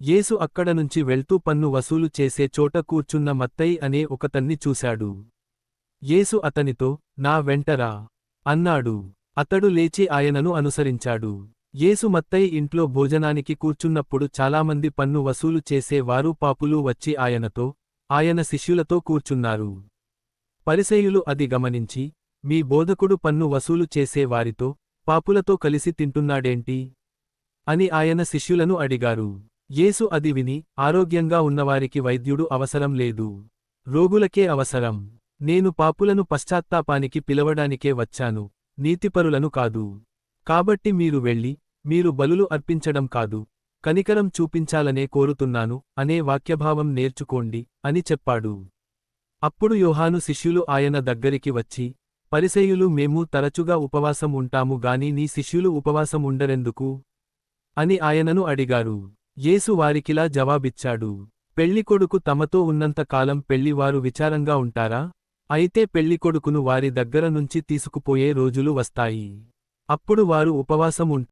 యేసు అక్కడ నుంచి వెళ్తూ పన్ను వసూలు చేసే చోట కూర్చున్న మత్తయి అనే ఒకతన్ని చూశాడు. యేసు అతనితో నా వెంటరా అన్నాడు. అతడు లేచి ఆయనను అనుసరించాడు. యేసు మత్తయి ఇంట్లో భోజనానికి కూర్చున్నప్పుడు చాలామంది పన్ను వసూలు చేసే వారు పాపులు వచ్చి ఆయనతో ఆయన శిష్యులతో కూర్చున్నారు. పరిసయ్యులు అది గమనించి మీ బోధకుడు పన్ను వసూలు చేసే వారితో పాపులతో కలిసి తింటున్నాడేంటి అని ఆయన శిష్యులను అడిగారు. యేసు అది విని ఆరోగ్యంగా ఉన్నవారికి వైద్యుడు అవసరం లేదు. రోగులకే అవసరం. నేను పాపులను పశ్చాత్తాపానికి పిలవడానికే వచ్చాను. నీతిపరులను కాదు. కాబట్టి మీరు వెళ్ళి మీరు బలులు అర్పించడం కాదు. కనికరం చూపించాలనే కోరుతున్నాను అనే వాక్యభావం నేర్చుకోండి అని చెప్పాడు. అప్పుడు యోహాను శిష్యులు ఆయన దగ్గరికి వచ్చి పరిసయ్యులు మేము తరచుగా ఉపవాసం ఉంటాము గాని నీ శిష్యులు ఉపవాసం ఉండరెందుకు? అని ఆయనను అడిగారు. యేసు వారికిలా జవాబిచ్చాడు. పెళ్ళికొడుకు తమతో ఉన్నంత కాలం పెళ్ళివారు విచారంగా ఉంటారా? అయితే పెళ్ళికొడుకును వారి దగ్గర నుంచి తీసుకుపోయే రోజులు వస్తాయి. అప్పుడు వారు ఉపవాసం ఉంటారు